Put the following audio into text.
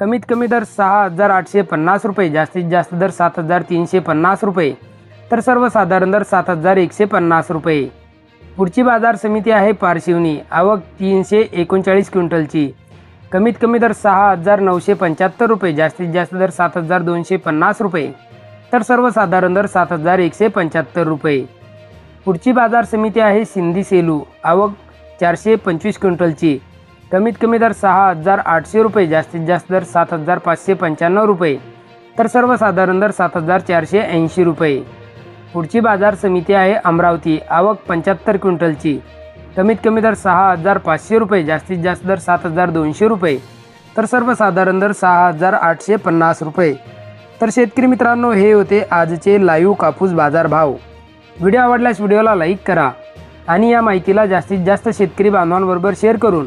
कमीत कमी दर सहा हजार आठशे पन्नास रुपये जास्तीत जास्त दर सात हजार तीनशे पन्नास रुपये तर सर्वसाधारण दर सात हजार एकशे पन्नास रुपये. पुढची बाजार समिती आहे पारशिवनी आवक तीनशे एकोणचाळीस क्विंटलची. कमीत कमी दर सहा हजार नऊशे पंच्याहत्तर रुपये जास्तीत जास्त दर सात हजार दोनशे पन्नास रुपये तर सर्वसाधारण दर सात हजार एकशे पंच्याहत्तर रुपये. पुढची बाजार समिती आहे सिंधी सेलू आवक चारशे पंचवीस क्विंटलची. कमीत कमी दर सहा हजार आठशे रुपये जास्तीत जास्त दर सात हजार पाचशे पंच्याण्णव रुपये तर सर्वसाधारण दर सात हजार चारशे ऐंशी रुपये. पुढची बाजार समिती आहे अमरावती आवक पंच्याहत्तर क्विंटलची. कमीत कमी दर सहा हजार पाचशे रुपये जास्तीत जास्त दर सात हजार दोनशे रुपये तर सर्वसाधारण दर सहा हजार आठशे पन्नास रुपये. तर शेतकरी मित्रांनो हे होते आजचे लाईव्ह कापूस बाजार भाव. व्हिडिओ आवडल्यास व्हिडिओला लाईक करा आणि या माहितीला जास्तीत जास्त शेतकरी बांधवांबरोबर शेअर करून